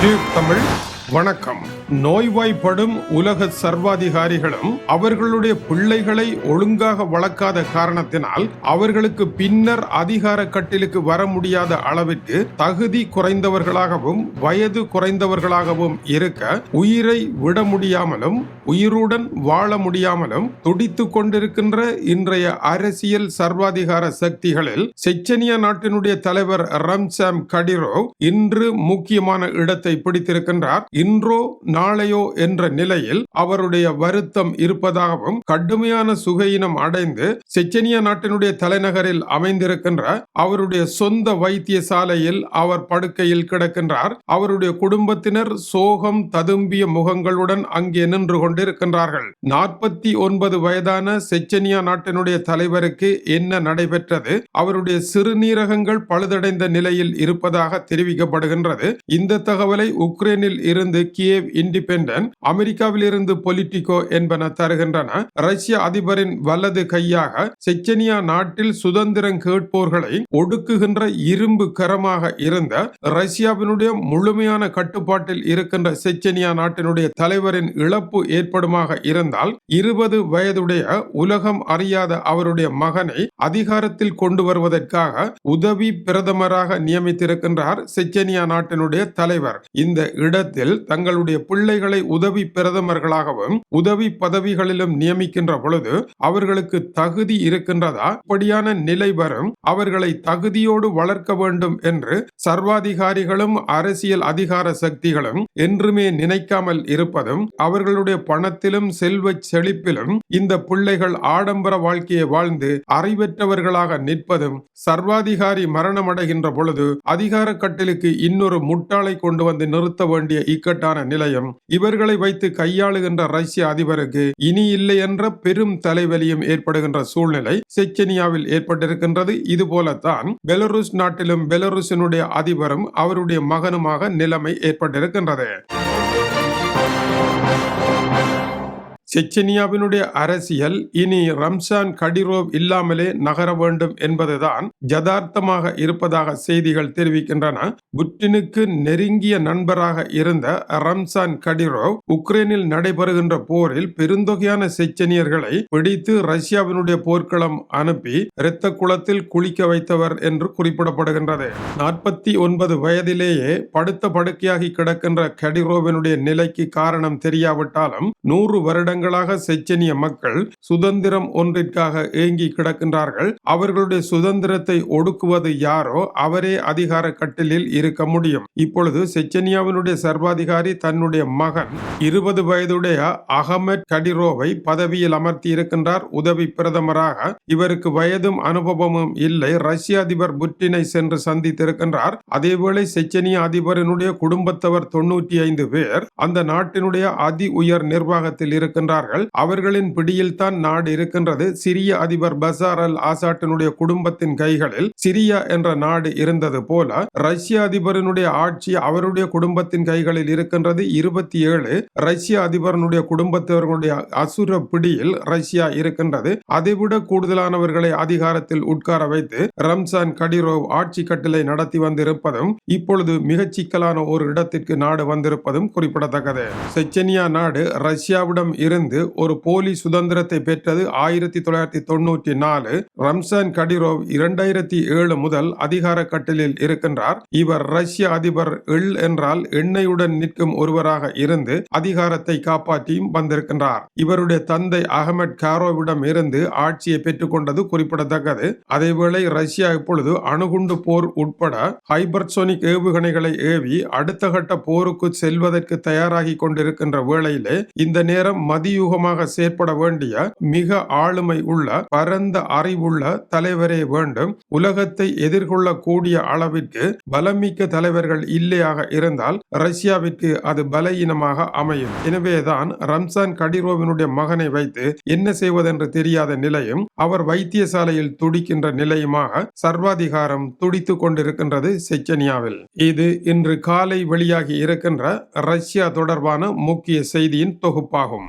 Tube Tamil வணக்கம். நோய்வாய்ப்படும் உலக சர்வாதிகாரிகளும் அவர்களுடைய பிள்ளைகளை ஒழுங்காக வளர்க்காத காரணத்தினால் அவர்களுக்கு பின்னர் அதிகார கட்டிலுக்கு வர முடியாத அளவிற்கு தகுதி குறைந்தவர்களாகவும் வயது குறைந்தவர்களாகவும் இருக்க உயிரை விட முடியாமலும் உயிருடன் வாழ முடியாமலும் துடித்துக் கொண்டிருக்கின்ற இன்றைய அரசியல் சர்வாதிகார சக்திகளில் செச்சனியா நாட்டினுடைய தலைவர் ரம்சாம் கடிரோவ் இன்று முக்கியமான இடத்தை பிடித்திருக்கின்றார். இன்றோ நாளையோ என்ற நிலையில் அவருடைய வருத்தம் இருப்பதாகவும் கடுமையான சுகையினம் அடைந்து செச்சனியா நாட்டினுடைய தலைநகரில் அமைந்திருக்கின்ற அவருடைய சொந்த வைத்தியசாலையில் அவர் படுக்கையில் கிடக்கின்றார். அவருடைய குடும்பத்தினர் சோகம் ததும்பிய முகங்களுடன் அங்கே நின்று கொண்டிருக்கின்றார்கள். நாற்பத்தி ஒன்பது வயதான செச்சனியா நாட்டினுடைய தலைவருக்கு என்ன நடைபெற்றது? அவருடைய சிறுநீரகங்கள் பழுதடைந்த நிலையில் இருப்பதாக தெரிவிக்கப்படுகின்றது. இந்த தகவலை உக்ரைனில் இருந்து கியேவ் இண்டிபெண்டன்ட் அமெரிக்காவில் இருந்து பொலிட்டிகோ என்பன தருகின்றன. ரஷ்ய அதிபரின் வலது கையாக செச்சனியா நாட்டில் சுதந்திரம் கேட்போர்களை ஒடுக்குகின்ற இரும்பு கரமாக இருந்த ரஷ்யாவினுடைய முழுமையான கட்டுப்பாட்டில் இருக்கின்ற செச்சனியா நாட்டினுடைய தலைவரின் இழப்பு ஏற்படுமாக இருந்தால் இருபது வயதுடைய உலகம் அறியாத அவருடைய மகனை அதிகாரத்தில் கொண்டு வருவதற்காக உதவி பிரதமராக நியமித்திருக்கின்றார் செச்சனியா நாட்டினுடைய தலைவர். இந்த இடத்தில் தங்களுடைய பிள்ளைகளை உதவி பிரதமர்களாகவும் உதவி பதவிகளிலும் நியமிக்கின்ற பொழுது அவர்களுக்கு தகுதி இருக்கின்றதா? இப்படியான நிலை வரும். அவர்களை தகுதியோடு வளர்க்க வேண்டும் என்று சர்வாதிகாரிகளும் அரசியல் அதிகார சக்திகளும் என்றுமே நினைக்காமல் இருப்பதும் அவர்களுடைய பணத்திலும் செல்வ செழிப்பிலும் இந்த பிள்ளைகள் ஆடம்பர வாழ்க்கையை வாழ்ந்து அறிவற்றவர்களாக நிற்பதும் சர்வாதிகாரி மரணமடைகின்ற பொழுது அதிகார கட்டிலுக்கு இன்னொரு முட்டாளை கொண்டு வந்து நிறுத்த வேண்டிய இக்கட்டான நிலையம். இவர்களை வைத்து கையாளுகின்ற ரஷ்ய அதிபருக்கு இனி இல்லை என்ற பெரும் தலைவலியும் ஏற்படுகின்ற சூழ்நிலை செச்சனியாவில் ஏற்பட்டிருக்கின்றது. இது போலத்தான் பெலருஸ் நாட்டிலும் பெலருசினுடைய அதிபரும் அவருடைய மகனுமாக நிலைமை ஏற்பட்டிருக்கின்றது. செச்சனியாவினுடைய அரசியல் இனி ரம்சான் கடிரோவ் இல்லாமலே நகர வேண்டும் என்பதுதான் ஜதார்த்தமாக இருப்பதாக செய்திகள் தெரிவிக்கின்றன. புட்டினுக்கு நெருங்கிய நண்பராக இருந்த ரம்சான் கடிரோவ் உக்ரைனில் நடைபெறுகின்ற போரில் பெருந்தொகையான செச்சனியர்களை பிடித்து ரஷ்யாவினுடைய போர்க்களம் அனுப்பி இரத்த குளத்தில் குளிக்க வைத்தவர் என்று குறிப்பிடப்படுகின்றது. நாற்பத்தி ஒன்பது வயதிலேயே படுத்த படுக்கையாகி கிடக்கின்ற கடிரோவினுடைய நிலைக்கு காரணம் தெரியாவிட்டாலும் நூறு வருடங்கள் வருடங்களாக செச்சனிய மக்கள் சுதந்திரம் ஒன்றிற்காக ஏங்கி கிடக்கின்றார்கள். அவர்களுடைய சுதந்திரத்தை ஒடுக்குவது யாரோ அவரே அதிகார கட்டிலில் இருக்க முடியும். இப்பொழுது செச்சனியாவினுடைய சர்வாதிகாரி தன்னுடைய மகன் இருபது வயதுடைய அகமத் கடிரோவை பதவியில் அமர்த்தி இருக்கின்றார். உதவி பிரதமராக இவருக்கு வயதும் அனுபவமும் இல்லை. ரஷ்ய அதிபர் புட்டினை சென்று சந்தித்திருக்கின்றார். அதேவேளை செச்சனிய அதிபரினுடைய குடும்பத்தவர் தொண்ணூற்றி ஐந்து பேர் அந்த நாட்டினுடைய அதி உயர் நிர்வாகத்தில் இருக்கின்ற இருக்கின்றார்கள் அவர்களின் பிடியில் தான் நாடு இருக்கின்றது. சிரிய அதிபர் பசார் அல் ஆசாட்டினுடைய குடும்பத்தின் கைகளில் சிரியா என்ற நாடு இருந்தது போல ரஷ்ய அதிபரனுடைய ஆட்சி அவருடைய குடும்பத்தின் கைகளில் இருக்கின்றது. இருபத்தி ஏழு ரஷ்ய அதிபரனுடைய குடும்பத்தவர்களுடைய அசுர பிடியில் ரஷ்யா இருக்கின்றது. அதைவிட கூடுதலானவர்களை அதிகாரத்தில் உட்கார வைத்து ரம்சான் கடிரோவ் ஆட்சி கட்டளை நடத்தி வந்திருப்பதும் இப்பொழுது மிகச் சிக்கலான ஒரு இடத்திற்கு நாடு வந்திருப்பதும் குறிப்பிடத்தக்கது. செச்சனியா நாடு ரஷ்யாவிடம் இருந்து இருந்து ஒரு போலி சுதந்திரத்தை பெற்றது ஆயிரத்தி தொள்ளாயிரத்தி தொண்ணூற்றி நாலு. ரம்சான் கடிரோவ் இரண்டாயிரத்தி ஏழு முதல் அதிகார கட்டிலில் இருக்கின்றார். இவர் ரஷ்ய அதிபர் எள் என்றால் எண்ணெயுடன் நிற்கும் ஒருவராக இருந்து அதிகாரத்தை காப்பாற்றியும் வந்திருக்கின்றார். இவருடைய தந்தை அகமட் காரோவிடம் இருந்து ஆட்சியை பெற்றுக்கொண்டது குறிப்பிடத்தக்கது. அதேவேளை ரஷ்யா இப்பொழுது அணுகுண்டு போர் உட்பட ஹைபர்சோனிக் ஏவுகணைகளை ஏவி அடுத்த கட்ட போருக்கு செல்வதற்கு தயாராகி கொண்டிருக்கின்ற வேளையிலே இந்த நேரம் மதியுகமாக செயற்பட வேண்டிய மிக ஆளுமை உள்ள பரந்த அறிவுள்ள தலைவரே வேண்டும். உலகத்தை எதிர்கொள்ளக்கூடிய அளவிற்கு பலமிக்க தலைவர்கள் இல்லையாக இருந்தால் ரஷ்யாவிற்கு அது பலவீனமாக அமையும். எனவேதான் ரம்சான் கடிரோவினுடைய மகனை வைத்து என்ன செய்வதென்று தெரியாத நிலையும் அவர் வைத்தியசாலையில் துடிக்கின்ற நிலையுமாக சர்வாதிகாரம் துடித்துக் கொண்டிருக்கின்றது செச்சனியாவில். இது இன்று காலை வெளியாகி இருக்கின்ற ரஷ்யா தொடர்பான முக்கிய செய்தியின் தொகுப்பாகும்.